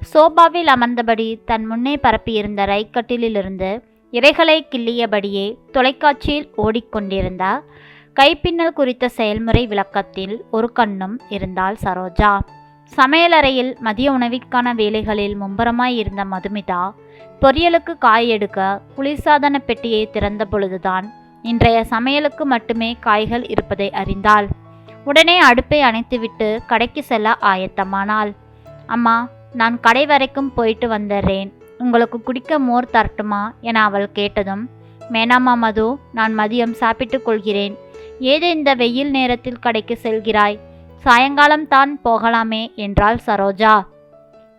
சோபாவில் அமர்ந்தபடி தன் முன்னே பரப்பியிருந்த ரைக்கட்டிலிருந்து இறைகளை கிள்ளியபடியே தொலைக்காட்சியில் ஓடிக்கொண்டிருந்தார் கைப்பின்னல் குறித்த செயல்முறை விளக்கத்தில் ஒரு கண்ணும் இருந்தாள் சரோஜா. சமையலறையில் மதிய உணவிற்கான வேலைகளில் மும்பரமாய் இருந்த மதுமிதா பொரியலுக்கு காய் எடுக்க குளிர்சாதன பெட்டியை திறந்த பொழுதுதான் இன்றைய சமையலுக்கு மட்டுமே காய்கள் இருப்பதை அறிந்தாள். உடனே அடுப்பை அணைத்துவிட்டு கடைக்கு செல்ல ஆயத்தமானாள். அம்மா நான் கடை வரைக்கும் போயிட்டு வந்துடுறேன் உங்களுக்கு குடிக்க மோர் தரட்டுமா? என அவள் கேட்டதும் மேனாமா மது நான் மதியம் சாப்பிட்டு கொள்கிறேன். ஏது இந்த வெயில் நேரத்தில் கடைக்கு செல்கிறாய்? சாயங்காலம் தான் போகலாமே என்றாள் சரோஜா.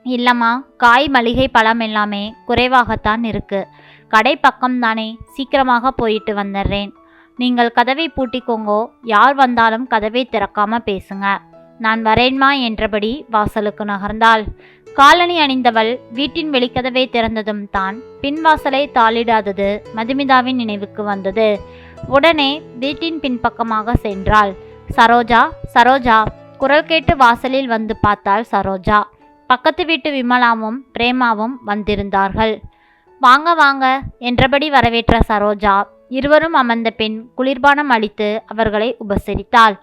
இல்லம்மா காய் மளிகை பழம் எல்லாமே குறைவாகத்தான் இருக்கு. கடை பக்கம்தானே சீக்கிரமாக போயிட்டு வந்துடுறேன் நீங்கள் கதவை பூட்டிக்கோங்கோ. யார் வந்தாலும் கதவை திறக்காம பேசுங்க. நான் வரேன்மா என்றபடி வாசலுக்கு நகர்ந்தாள். காலணி அணிந்தவள் வீட்டின் வெளிக்கதவை திறந்ததும் தான் பின்வாசலை தாளிடாதது மதுமிதாவின் நினைவுக்கு வந்தது. உடனே வீட்டின் பின்பக்கமாக சென்றாள். சரோஜா சரோஜா குரல் கேட்டு வாசலில் வந்து பார்த்தாள் சரோஜா. பக்கத்து வீட்டு விமலாவும் பிரேமாவும் வந்திருந்தார்கள். வாங்க வாங்க என்றபடி வரவேற்ற சரோஜா இருவரும் அமர்ந்த பின் குளிர்பானம் அளித்து அவர்களை உபசரித்தாள்.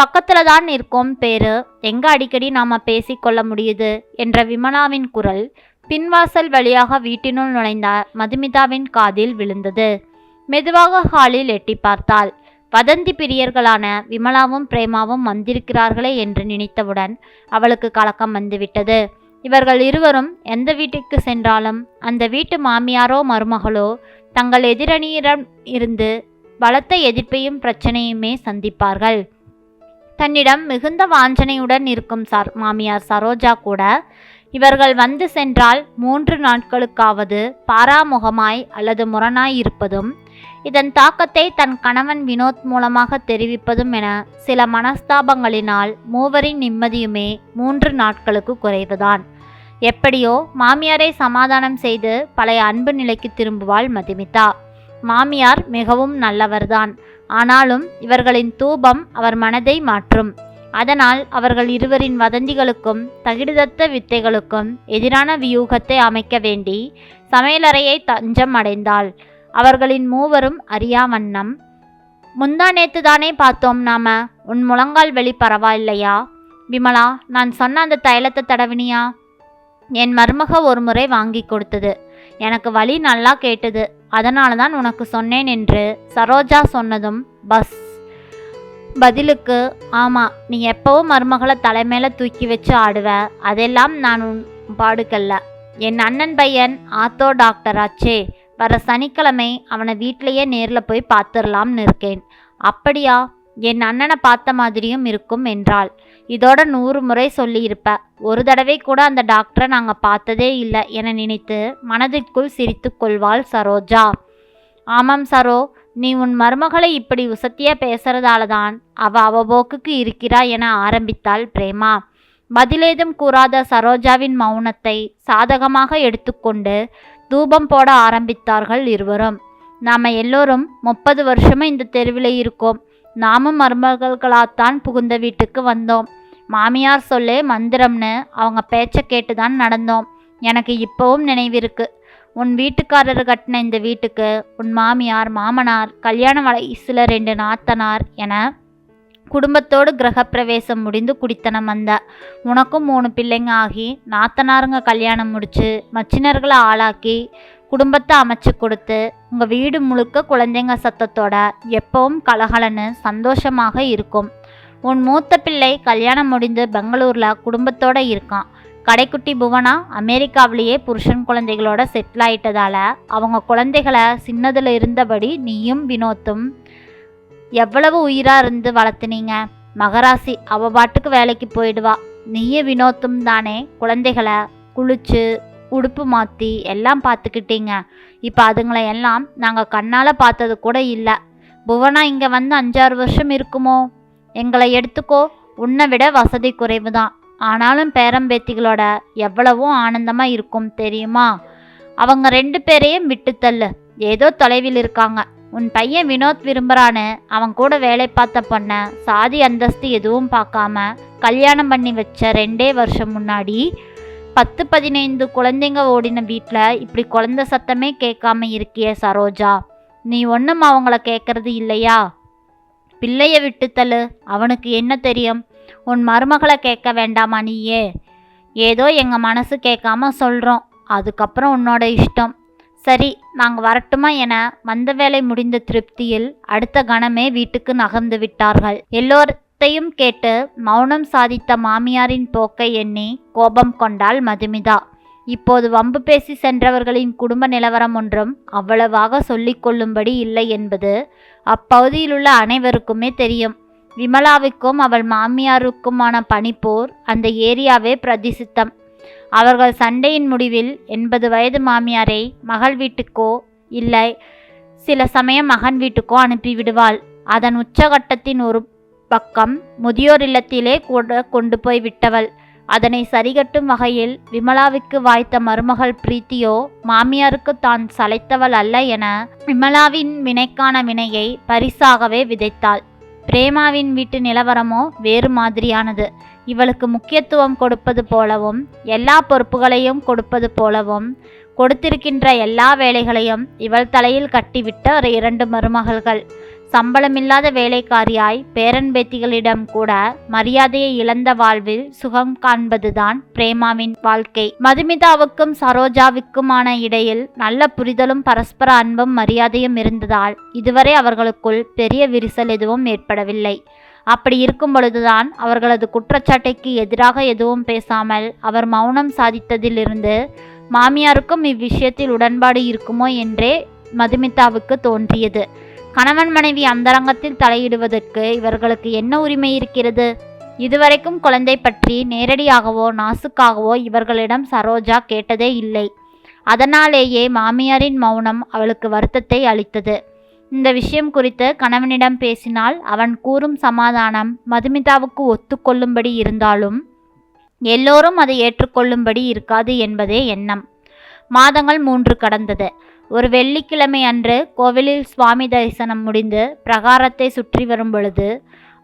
பக்கத்துல தான் இருக்கோம் பேரு. எங்க அடிக்கடி நாம பேசிக்கொள்ள முடியுது? என்ற விமலாவின் குரல் பின்வாசல் வழியாக வீட்டினுள் நுழைந்த மதுமிதாவின் காதில் விழுந்தது. மெதுவாக ஹாலில் எட்டி பார்த்தாள். வதந்தி பிரியர்களான விமலாவும் பிரேமாவும் வந்திருக்கிறார்களே என்று நினைத்தவுடன் அவளுக்கு கலக்கம் வந்துவிட்டது. இவர்கள் இருவரும் எந்த வீட்டுக்கு சென்றாலும் அந்த வீட்டு மாமியாரோ மருமகளோ தங்கள் எதிரணியிடம் இருந்து பலத்த எதிர்ப்பையும் பிரச்சனையுமே சந்திப்பார்கள். தன்னிடம் மிகுந்த வாஞ்சனையுடன் இருக்கும் சார் மாமியார் சரோஜா கூட. இவர்கள் வந்து சென்றால் மூன்று நாட்களுக்காவது பாராமுகமாய் அல்லது முரணாய் இருப்பதும் இதன் தாக்கத்தை தன் கணவன் வினோத் மூலமாக தெரிவிப்பதும் என சில மனஸ்தாபங்களினால் மூவரின் நிம்மதியுமே மூன்று நாட்களுக்கு குறைவுதான். எப்படியோ மாமியாரை சமாதானம் செய்து பழைய அன்பு நிலைக்கு திரும்புவாள் மதுமிதா. மாமியார் மிகவும் நல்லவர்தான். ஆனாலும் இவர்களின் தூபம் அவர் மனதை மாற்றும். அதனால் அவர்கள் இருவரின் வதந்திகளுக்கும் தகிடுதத்த வித்தைகளுக்கும் எதிரான வியூகத்தை அமைக்க வேண்டி சமையலறையை தஞ்சம் அடைந்தாள். அவர்களின் மூவரும் அறியா வண்ணம். முந்தா நேத்து தானே பார்த்தோம் நாம. உன் முழங்கால் வெளி பரவாயில்லையா? விமலா நான் சொன்ன அந்த தைலத்தை தடவினியா? என் மருமக ஒரு முறை வாங்கி கொடுத்தது. எனக்கு வழி நல்லா கேட்டது. அதனால தான் உனக்கு சொன்னேன் என்று சரோஜா சொன்னதும் பஸ். பதிலுக்கு ஆமா நீ எப்பவும் மருமகளை தலைமையில தூக்கி வச்சு ஆடுவ. அதெல்லாம் நான் உன் பாடுக்கல்ல. என் அண்ணன் பையன் ஆத்தோ டாக்டராச்சே வர சனிக்கிழமை அவனை வீட்டிலையே நேரில் போய் பார்த்துடலாம்னு இருக்கேன். அப்படியா? என் அண்ணனை பார்த்த மாதிரியும் இருக்கும் என்றாள். இதோட நூறு முறை சொல்லியிருப்ப. ஒரு தடவை கூட அந்த டாக்டரை நாங்கள் பார்த்ததே இல்லை என நினைத்து மனதிற்குள் சிரித்து கொள்வாள் சரோஜா. ஆமாம் சரோ நீ உன் மருமகளை இப்படி உசத்தியா பேசுறதால தான் அவ அவ போக்குக்கு இருக்கிறா என ஆரம்பித்தாள் பிரேமா. பதிலேதும் கூறாத சரோஜாவின் மௌனத்தை சாதகமாக எடுத்துக்கொண்டு தூபம் போட ஆரம்பித்தார்கள் இருவரும். நாம் எல்லோரும் முப்பது வருஷமும் இந்த தெருவில் இருக்கோம். நாமும் மருமகள்களாகத்தான் புகுந்த வீட்டுக்கு வந்தோம். மாமியார் சொல்லே மந்திரம்னு அவங்க பேச்சை கேட்டு தான் நடந்தோம். எனக்கு இப்போவும் நினைவிருக்கு உன் வீட்டுக்காரர் கட்டின இந்த வீட்டுக்கு உன் மாமியார் மாமனார் கல்யாண வயசில் ரெண்டு நாத்தனார் என குடும்பத்தோடு கிரகப்பிரவேசம் முடிந்து குடித்தனம் வந்த. உனக்கும் மூணு பிள்ளைங்க ஆகி நாத்தனாருங்க கல்யாணம் முடித்து மச்சினர்களை ஆளாக்கி குடும்பத்தை அமைச்சு கொடுத்து உங்கள் வீடு முழுக்க குழந்தைங்க சத்தத்தோட எப்பவும் கலகலன்னு சந்தோஷமாக இருக்கும். உன் மூத்த பிள்ளை கல்யாணம் முடிந்து பெங்களூரில் குடும்பத்தோட இருக்கான். கடைக்குட்டி புவனா அமெரிக்காவிலேயே புருஷன் குழந்தைகளோட செட்டில் ஆயிட்டதால அவங்க குழந்தைகளை சின்னதில் இருந்தபடி நீயும் வினோத்தும் எவ்வளவு உயிராக இருந்து வளர்த்துனீங்க? மகராசி அவ பாட்டுக்கு வேலைக்கு போயிடுவா. நீயும் வினோத்தும் தானே குழந்தைகளை குளிச்சு உடுப்பு மாற்றி எல்லாம் பார்த்துக்கிட்டீங்க இப்போ அதுங்களை எல்லாம் நாங்கள் கண்ணால் பார்த்தது கூட இல்லை. புவனா இங்கே வந்து அஞ்சாறு வருஷம் இருக்குமோ? எங்களை எடுத்துக்கோ உன்னை விட வசதி குறைவு தான் ஆனாலும் பேரம்பேத்திகளோட எவ்வளவோ ஆனந்தமாக இருக்கும் தெரியுமா? அவங்க ரெண்டு பேரையும் விட்டுத்தள்ளு ஏதோ தொலைவில் இருக்காங்க. உன் பையன் வினோத் விரும்புகிறான்னு அவன் கூட வேலை பார்த்த பொண்ண சாதி அந்தஸ்து எதுவும் பார்க்காம கல்யாணம் பண்ணி வச்ச ரெண்டே வருஷம் முன்னாடி பத்து பதினைந்து குழந்தைங்க ஓடின வீட்டில் இப்படி குழந்தை சத்தமே கேட்காம இருக்கிய சரோஜா. நீ ஒன்றும் அவங்கள கேட்கறது இல்லையா? பிள்ளைய விட்டு தள்ளு. அவனுக்கு என்ன தெரியும்? உன் மருமகளை கேட்க வேண்டாமா நீயே? ஏதோ எங்கள் மனசு கேட்காம சொல்கிறோம் அதுக்கப்புறம் உன்னோட இஷ்டம். சரி நாங்கள் வரட்டுமா என வந்த வேலை முடிந்த திருப்தியில் அடுத்த கணமே வீட்டுக்கு நகர்ந்து விட்டார்கள். எல்லோரத்தையும் கேட்டு மௌனம் சாதித்த மாமியாரின் போக்கை எண்ணி கோபம் கொண்டாள் மதுமிதா. இப்போது வம்பு பேசி சென்றவர்களின் குடும்ப நிலவரம் ஒன்றும் அவ்வளவாக சொல்லிக்கொள்ளும்படி இல்லை என்பது அப்பகுதியிலுள்ள அனைவருக்குமே தெரியும். விமலாவுக்கும் அவள் மாமியாருக்குமான பனிப்போர் அந்த ஏரியாவே பிரதிசித்தம் அவர்கள் சண்டையின் முடிவில் எண்பது வயது மாமியாரை மகள் வீட்டுக்கோ இல்லை சில சமயம் மகன் வீட்டுக்கோ அனுப்பிவிடுவாள் அதன் உச்சகட்டத்தின் ஒரு பக்கம் முதியோர் இல்லத்திலே கூட கொண்டு போய் விட்டவள். அதனை சரிகட்டும் வகையில் விமலாவுக்கு வாய்த்த மருமகள் பிரீத்தியோ மாமியாருக்கு தான் சளைத்தவள் அல்ல என விமலாவின் வினைக்கான வினையை பரிசாகவே விதைத்தாள். பிரேமாவின் வீட்டு நிலவரமோ வேறு மாதிரியானது. இவளுக்கு முக்கியத்துவம் கொடுப்பது போலவும் எல்லா பொறுப்புகளையும் கொடுப்பது போலவும் கொடுத்திருக்கின்ற எல்லா வேலைகளையும் இவள் தலையில் கட்டிவிட்ட ஒரு இரண்டு மருமகள்கள். சம்பளமில்லாத வேலைக்காரியாய் பேரன் பேத்திகளிடம் கூட மரியாதையை இழந்த வாழ்வில் சுகம் காண்பதுதான் பிரேமாவின் வாழ்க்கை. மதுமிதாவுக்கும் சரோஜாவுக்குமான இடையில் நல்ல புரிதலும் பரஸ்பர அன்பும் மரியாதையும் இருந்ததால் இதுவரை அவர்களுக்குள் பெரிய விரிசல் எதுவும் ஏற்படவில்லை. அப்படி இருக்கும் பொழுதுதான் அவர்களது குற்றச்சாட்டைக்கு எதிராக எதுவும் பேசாமல் அவர் மௌனம் சாதித்ததிலிருந்து மாமியாருக்கும் இவ்விஷயத்தில் உடன்பாடு இருக்குமோ என்றே மதுமிதாவுக்கு தோன்றியது. கணவன் மனைவி அந்தரங்கத்தில் தலையிடுவதற்கு இவர்களுக்கு என்ன உரிமை இருக்கிறது? இதுவரைக்கும் குழந்தை பற்றி நேரடியாகவோ நாசுக்காகவோ இவர்களிடம் சரோஜா கேட்டதே இல்லை. அதனாலேயே மாமியாரின் மௌனம் அவளுக்கு வருத்தத்தை அளித்தது. இந்த விஷயம் குறித்து கணவனிடம் பேசினால் அவன் கூறும் சமாதானம் மதுமிதாவுக்கு ஒத்துக்கொள்ளும்படி இருந்தாலும் எல்லோரும் அதை ஏற்றுக்கொள்ளும்படி இருக்காது என்பதே எண்ணம். மாதங்கள் மூன்று கடந்தது. ஒரு வெள்ளிக்கிழமை அன்று கோவிலில் சுவாமி தரிசனம் முடிந்து பிரகாரத்தை சுற்றி வரும் பொழுது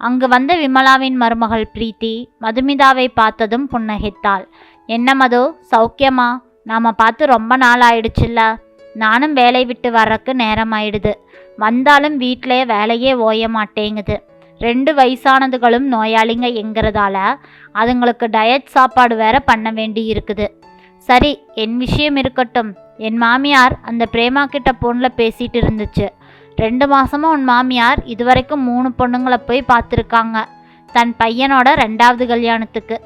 அங்கு வந்த விமலாவின் மருமகள் பிரீத்தி மதுமிதாவை பார்த்ததும் புன்னகைத்தாள். என்ன மது? சௌக்கியமா? நாம் பார்த்து ரொம்ப நாள் ஆயிடுச்சுல்ல. நானும் வேலை விட்டு வர்றக்கு நேரம் ஆயிடுது. வந்தாலும் வீட்டிலே வேலையே ஓய மாட்டேங்குது. ரெண்டு வயசானதுகளும் நோயாளிங்க என்கிறதால அதுங்களுக்கு டயட் சாப்பாடு வேற பண்ண வேண்டி இருக்குது சரி என் விஷயம் இருக்கட்டும். என் மாமியார் அந்த பிரேமா கிட்ட ஃபோனில் பேசிட்டு இருந்துச்சு. ரெண்டு மாசமா உன் மாமியார் இதுவரைக்கும் மூணு பொண்ணுங்களை போய் பார்த்துருக்காங்க. தன் பையனோட ரெண்டாவது கல்யாணத்துக்கு.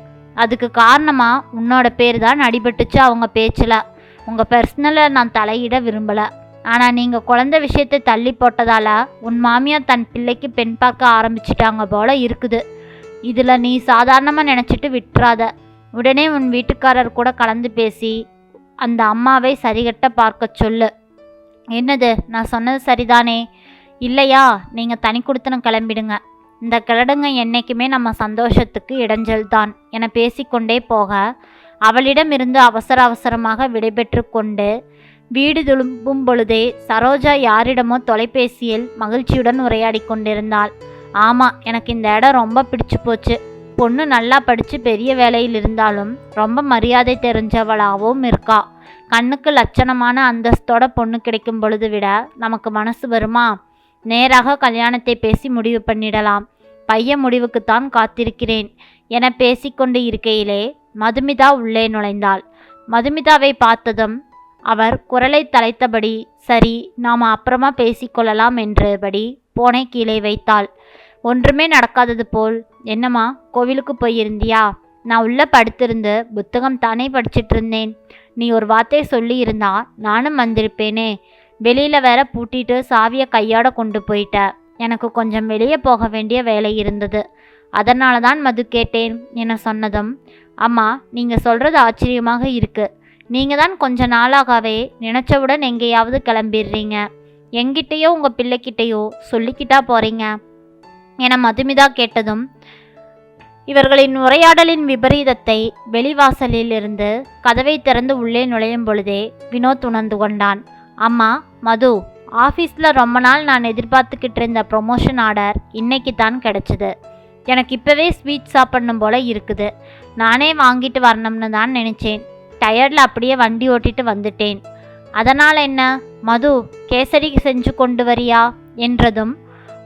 அதுக்கு காரணமா உன்னோட பேர் தான் அடிபட்டுச்சு அவங்க பேச்சில். உங்கள் பர்சனலை நான் தலையிட விரும்பலை. ஆனால் நீங்கள் குழந்தை விஷயத்தை தள்ளி போட்டதால உன் மாமியார் தன் பிள்ளைக்கு பெண் பார்க்க ஆரம்பிச்சிட்டாங்க போல இருக்குது. இதில் நீ சாதாரணமாக நினச்சிட்டு விட்டுறாத. உடனே உன் வீட்டுக்காரர் கூட கலந்து பேசி அந்த அம்மாவை சரிகட்ட பார்க்க சொல்லு. என்னது? நான் சொன்னது சரிதானே? இல்லையா? நீங்கள் தனி கொடுத்தனம் கிளம்பிடுங்க. இந்த கிழடுங்க என்றைக்குமே நம்ம சந்தோஷத்துக்கு இடைஞ்சல் தான். என பேசிக்கொண்டே போக அவளிடமிருந்து அவசர அவசரமாக விடைபெற்று கொண்டு வீடு துளும்பும் பொழுதே சரோஜா யாரிடமோ தொலைபேசியில் மகிழ்ச்சியுடன் உரையாடி கொண்டிருந்தாள். ஆமாம் எனக்கு இந்த இடம் ரொம்ப பிடிச்சு போச்சு. பொண்ணு நல்லா படித்து பெரிய வேலையில் இருந்தாலும் ரொம்ப மரியாதை தெரிஞ்சவளாகவும் இருக்கா. கண்ணுக்கு லட்சணமான அந்தஸ்தோட பொண்ணு கிடைக்கும் பொழுது விட நமக்கு மனசு வருமா? நேராக கல்யாணத்தை பேசி முடிவு பண்ணிடலாம். பையன் முடிவுக்குத்தான் காத்திருக்கிறேன். என பேசிக்கொண்டு இருக்கையிலே மதுமிதா உள்ளே நுழைந்தாள். மதுமிதாவை பார்த்ததும் அவர் குரலை தலைத்தபடி சரி நாம் அப்புறமா பேசிக்கொள்ளலாம் என்றபடி போனை கீழே வைத்தாள். ஒன்றுமே நடக்காதது போல் என்னம்மா கோவிலுக்கு போயிருந்தியா? நான் உள்ளே படுத்திருந்து புத்தகம் தானே படிச்சிட்டு இருந்தேன். நீ ஒரு வார்த்தை சொல்லி இருந்தா நானும் வந்திருப்பேனே. வெளியில் வேற பூட்டிட்டு சாவியை கையாட கொண்டு போயிட்ட. எனக்கு கொஞ்சம் வெளியே போக வேண்டிய வேலை இருந்தது. அதனால தான் மது கேட்டேன் என சொன்னதும் அம்மா நீங்கள் சொல்கிறது ஆச்சரியமாக இருக்கு. நீங்கள் தான் கொஞ்ச நாளாகவே நினச்சவுடன் எங்கேயாவது கிளம்பிடுறீங்க. எங்கிட்டேயோ உங்கள் பிள்ளைக்கிட்டேயோ சொல்லிக்கிட்டா போகிறீங்க என மதுமிதா கேட்டதும் இவர்களின் உரையாடலின் விபரீதத்தை வெளிவாசலில் இருந்து கதவை திறந்து உள்ளே நுழையும் பொழுதே வினோத் உணர்ந்து கொண்டான். அம்மா மது ஆஃபீஸில் ரொம்ப நாள் நான் எதிர்பார்த்துக்கிட்டு இருந்த ப்ரொமோஷன் ஆர்டர் இன்னைக்கு தான் கிடச்சிது. எனக்கு இப்போவே ஸ்வீட் சாப்பிடணும் போல இருக்குது. நானே வாங்கிட்டு வரணும்னு தான் நினச்சேன். டயர்டில் அப்படியே வண்டி ஓட்டிட்டு வந்துட்டேன். அதனால் என்ன? மது கேசரி செஞ்சு கொண்டு வரியா? என்றதும்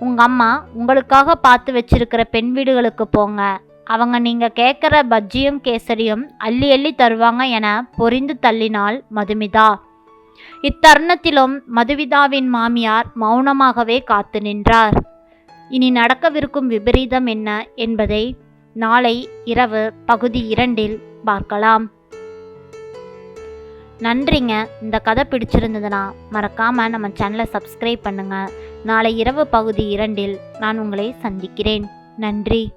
உங்கள் அம்மா உங்களுக்காக பார்த்து வச்சிருக்கிற பெண் வீடுகளுக்கு போங்க. அவங்க நீங்கள் கேட்குற பஜ்ஜியும் கேசரியும் அள்ளி அள்ளி தருவாங்க என பொரிந்து தள்ளினாள் மதுமிதா. இத்தருணத்திலும் மதுவிதாவின் மாமியார் மௌனமாகவே காத்து நின்றார். இனி நடக்கவிருக்கும் விபரீதம் என்ன என்பதை நாளை இரவு பகுதி இரண்டில் பார்க்கலாம். நன்றிங்க. இந்த கதை பிடிச்சிருந்ததுன்னா மறக்காமல் நம்ம சேனலை சப்ஸ்கிரைப் பண்ணுங்கள் நாளை இரவு பகுதி இரண்டில் நான் உங்களை சந்திக்கிறேன். நன்றி.